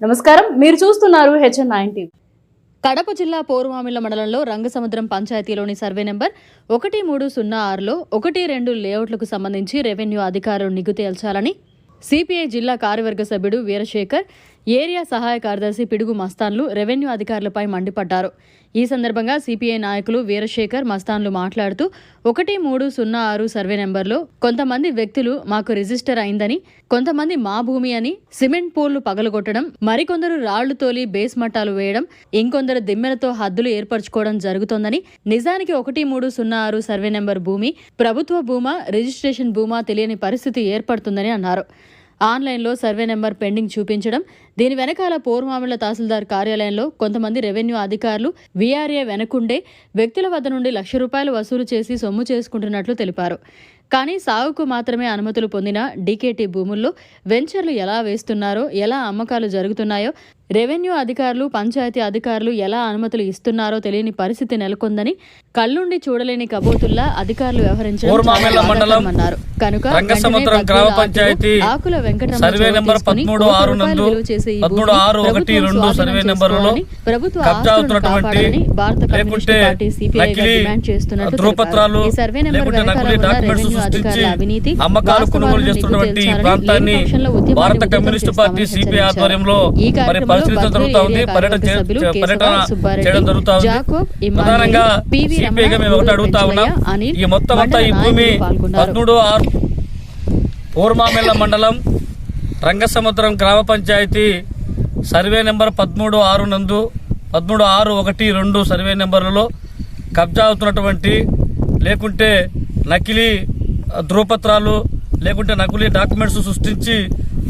నమస్కారం. మీరు చూస్తున్నారు హెచ్ఎన్ నైన్ టీవీ. కడప జిల్లా పోరుమామిళ్ళ మండలంలో రంగసముద్రం పంచాయతీలోని సర్వే నెంబర్ ఒకటి మూడు సున్నా ఆరులో ఒకటి రెండు లేఅవుట్లకు సంబంధించి రెవెన్యూ అధికారులు నిగ్గు తేల్చాలని సిపిఐ జిల్లా కార్యవర్గ సభ్యుడు వీరశేఖర్ ఏరియా సహాయ కార్యదర్శి పిడుగు మస్తాన్లు రెవెన్యూ అధికారులపై మండిపడ్డారు. ఈ సందర్భంగా సిపిఐ నాయకులు వీరశేఖర్ మస్తాన్లు మాట్లాడుతూ ఒకటి మూడు సున్నా ఆరు సర్వే నెంబర్లో కొంతమంది వ్యక్తులు మాకు రిజిస్టర్ అయిందని కొంతమంది మా భూమి అని సిమెంట్ పూల్లు పగలగొట్టడం మరికొందరు రాళ్ళు తోలి బేస్ మట్టాలు వేయడం ఇంకొందరు దిమ్మెలతో హద్దులు ఏర్పరచుకోవడం జరుగుతోందని నిజానికి ఒకటి మూడు సున్నా ఆరు సర్వే నెంబర్ భూమి ప్రభుత్వ భూమా రిజిస్ట్రేషన్ భూమా తెలియని పరిస్థితి ఏర్పడుతుందని అన్నారు. ఆన్లైన్లో సర్వే నెంబర్ పెండింగ్ చూపించడం దీని వెనకాల పోర్మామిళ్ళ తహసీల్దార్ కార్యాలయంలో కొంతమంది రెవెన్యూ అధికారులు వీఆర్ఏ వెనకుండే వ్యక్తుల వద్ద నుండి లక్ష రూపాయలు వసూలు చేసి సొమ్ము చేసుకుంటున్నట్లు తెలిపారు. కానీ సాగుకు మాత్రమే అనుమతులు పొందిన డీకేటీ భూముల్లో వెంచర్లు ఎలా వేస్తున్నారో ఎలా అమ్మకాలు జరుగుతున్నాయో రెవెన్యూ అధికారులు పంచాయతీ అధికారులు ఎలా అనుమతులు ఇస్తున్నారో తెలియని పరిస్థితి నెలకొందని కళ్ళుండి చూడలేని కబోతుల్లా అధికారులు వ్యవహరించడం మండలం బాధాకరమన్నారు. కనుక గ్రామ పంచాయతీ ఆకులు, వెంకటరమణ చేసే ప్రభుత్వం భారత కమ్యూనిస్టు పార్టీ సిపిఐ డిమాండ్. ఈ సర్వే నెంబర్ అధికారుల అవినీతి అమ్మకాలు కొనుగోలు చేస్తున్నటువంటి ప్రాంతాన్ని భారత కమ్యూనిస్టు పార్టీ సిపిఐ. ఆధ్వర్యంలో జరుగుతా ఉంది. పర్యటన పర్యటన చేయడం జరుగుతా ఉంది. ఇమ్మానుయేల్, ప్రధానంగా సిపిఐగా మేము ఒకటి అడుగుతా ఉన్నాం. ఈ మొత్తం అంతా ఈ మండల భూమి. పదమూడు ఆరు పూర్మామెల్ల మండలం రంగసముద్రం గ్రామ పంచాయతీ సర్వే నెంబర్ పదమూడు ఆరు నందు పదమూడు ఆరు ఒకటి రెండు సర్వే నెంబర్లలో కబ్జా అవుతున్నటువంటి లేకుంటే నకిలీ ఆ, ధృవపత్రాలు లేకుంటే నకిలీ డాక్యుమెంట్స్ సృష్టించి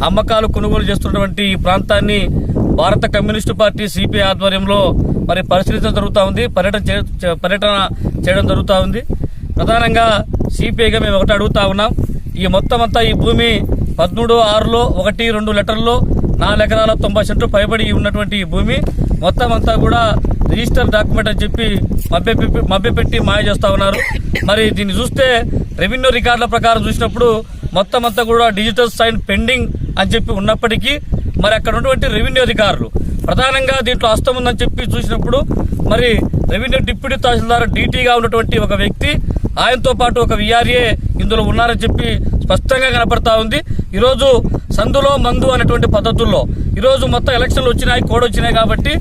అమ్మకాలు కొనుగోలు చేస్తున్నటువంటి ఈ ప్రాంతాన్ని భారత కమ్యూనిస్టు పార్టీ సిపిఐ ఆధ్వర్యంలో మరి పరిశీలించడం జరుగుతూ ఉంది. పర్యటన చే- పర్యటన చేయడం జరుగుతూ ఉంది. ప్రధానంగా సిపిఐగా మేము ఒకటి అడుగుతా ఉన్నాం. ఈ మొత్తం అంతా ఈ భూమి పదమూడు ఆరులో ఒకటి రెండు లెటర్లో నాలుగు ఎకరాల తొంభై సెంట్లు పైబడి ఉన్నటువంటి ఈ భూమి మొత్తం అంతా కూడా రిజిస్టర్ డాక్యుమెంట్ అని చెప్పి మభ్యపెట్టి మభ్యపెట్టి మాయ చేస్తూ ఉన్నారు. మరి దీన్ని చూస్తే రెవెన్యూ రికార్డుల ప్రకారం చూసినప్పుడు మొత్తం అంతా కూడా డిజిటల్ సైన్ పెండింగ్ అని చెప్పి ఉన్నప్పటికీ మరి అక్కడ ఉన్నటువంటి రెవెన్యూ అధికారులు. ప్రధానంగా దీంట్లో అస్తం ఉందని చెప్పి చూసినప్పుడు మరి రెవెన్యూ డిప్యూటీ తహసీల్దార్ డీటీగా ఉన్నటువంటి ఒక వ్యక్తి ఆయనతో పాటు ఒక విఆర్ఏ ఇందులో ఉన్నారని చెప్పి స్పష్టంగా కనపడతా ఉంది. ఈరోజు సందులో మందు అనేటువంటి పద్ధతుల్లో ఈరోజు మొత్తం ఎలక్షన్లు వచ్చినాయి కోడ్ వచ్చినాయి కాబట్టి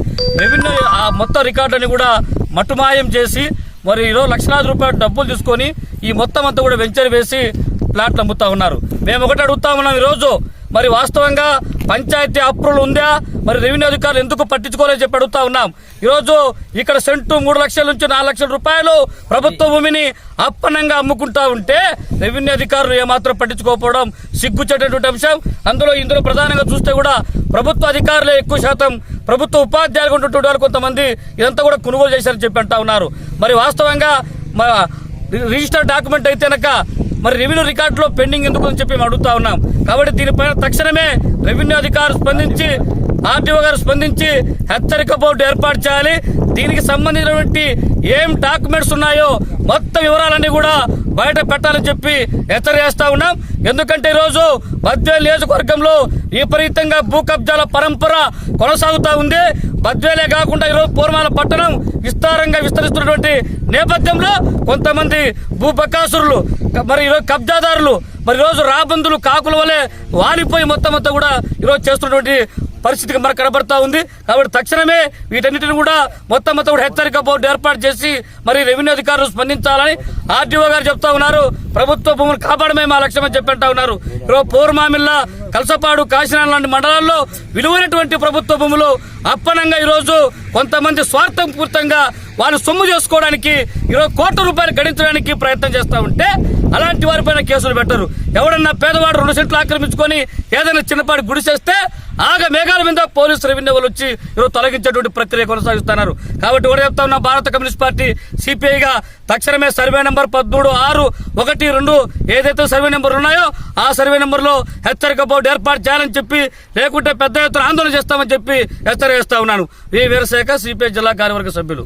రెవెన్యూ ఆ మొత్తం రికార్డుని కూడా మట్టుమాయం చేసి మరి ఈరోజు లక్షలాది రూపాయలు డబ్బులు తీసుకొని ఈ మొత్తం అంతా కూడా వెంచర్ వేసి ప్లాట్లు అమ్ముతా ఉన్నారు. మేము ఒకటి అడుగుతా ఉన్నాం ఈరోజు మరి వాస్తవంగా పంచాయతీ అప్రూవల్ ఉందా? మరి రెవెన్యూ అధికారులు ఎందుకు పట్టించుకోలేని చెప్పి అడుగుతా ఉన్నాం. ఈరోజు ఇక్కడ సెంటు మూడు లక్షల నుంచి నాలుగు లక్షల రూపాయలు ప్రభుత్వ భూమిని అప్పనంగా అమ్ముకుంటా ఉంటే రెవెన్యూ అధికారులు ఏమాత్రం పట్టించుకోకపోవడం సిగ్గుచేటటువంటి అంశం. అందులో ఇందులో ప్రధానంగా చూస్తే కూడా ప్రభుత్వ అధికారులే ఎక్కువ శాతం ప్రభుత్వ ఉపాధ్యాయులు ఉన్నటువంటి వాళ్ళు కొంతమంది ఇదంతా కూడా కొనుగోలు చేశారని చెప్పి అంటా ఉన్నారు. మరి వాస్తవంగా రిజిస్టర్ డాక్యుమెంట్ అయితే కనుక మరి రెవెన్యూ రికార్డులో పెండింగ్ ఎందుకు అని చెప్పి మేము అడుగుతా ఉన్నాం. కాబట్టి దీనిపైన తక్షణమే రెవెన్యూ అధికారులు స్పందించి ఆర్టీఓ గారు స్పందించి హెచ్చరిక బోర్డు ఏర్పాటు చేయాలి. దీనికి సంబంధించినటువంటి ఏం డాక్యుమెంట్స్ ఉన్నాయో మొత్తం వివరాలన్నీ కూడా బయట పెట్టాలని చెప్పి హెచ్చరిస్తా ఉన్నాం. ఎందుకంటే ఈరోజు బద్వేల్ నియోజకవర్గంలో విపరీతంగా భూ కబ్జాల పరంపర కొనసాగుతా ఉంది. బద్వేలే కాకుండా ఈరోజు పూర్మాల పట్టణం విస్తారంగా విస్తరిస్తున్నటువంటి నేపథ్యంలో కొంతమంది భూపకాసురులు మరి ఈరోజు కబ్జాదారులు మరి ఈరోజు రాబందులు కాకుల వలె వాలిపోయి మొత్తం అంతా కూడా ఈరోజు చేస్తున్నటువంటి పరిస్థితికి మరి కనబడతా ఉంది. కాబట్టి తక్షణమే వీటన్నిటిని కూడా మొత్తం మొత్తం కూడా హెచ్చరిక బోర్డు ఏర్పాటు చేసి మరి రెవెన్యూ అధికారులు స్పందించాలని ఆర్డీఓ గారు చెప్తా ఉన్నారు. ప్రభుత్వ భూములు కాపాడమే మా లక్ష్యమని చెప్పంటా ఉన్నారు. ఈరోజు పూర్మామిల్ల కలసపాడు కాశీనాథ్ లాంటి మండలాల్లో విలువైనటువంటి ప్రభుత్వ భూములు అప్పనంగా ఈరోజు కొంతమంది స్వార్థం పూర్తంగా వాళ్ళు సొమ్ము చేసుకోవడానికి ఇరవై కోట్ల రూపాయలు గడించడానికి ప్రయత్నం చేస్తా ఉంటే అలాంటి వారిపైన కేసులు పెట్టరు. ఎవడన్నా పేదవాడు రెండు సెంట్లు ఆక్రమించుకొని ఏదైనా చిన్నపాటి గుడి చేస్తే ఆగ మేఘాల మీద పోలీసు రెవెన్యూ వాళ్ళు వచ్చి ఈరోజు తొలగించేటువంటి ప్రక్రియ కొనసాగిస్తున్నారు. కాబట్టి ఒకటి చెప్తా ఉన్న భారత కమ్యూనిస్ట్ పార్టీ సిపిఐగా తక్షణమే సర్వే నెంబర్ పదమూడు ఆరు ఒకటి రెండు ఏదైతే సర్వే నెంబర్ ఉన్నాయో ఆ సర్వే నెంబర్లో హెచ్చరిక బోర్డు ఏర్పాటు చేయాలని చెప్పి లేకుంటే పెద్ద ఎత్తున ఆందోళన చేస్తామని చెప్పి హెచ్చరిస్తా ఉన్నాను. వి. వీరశేఖర్ సిపిఐ జిల్లా కార్యవర్గ సభ్యులు.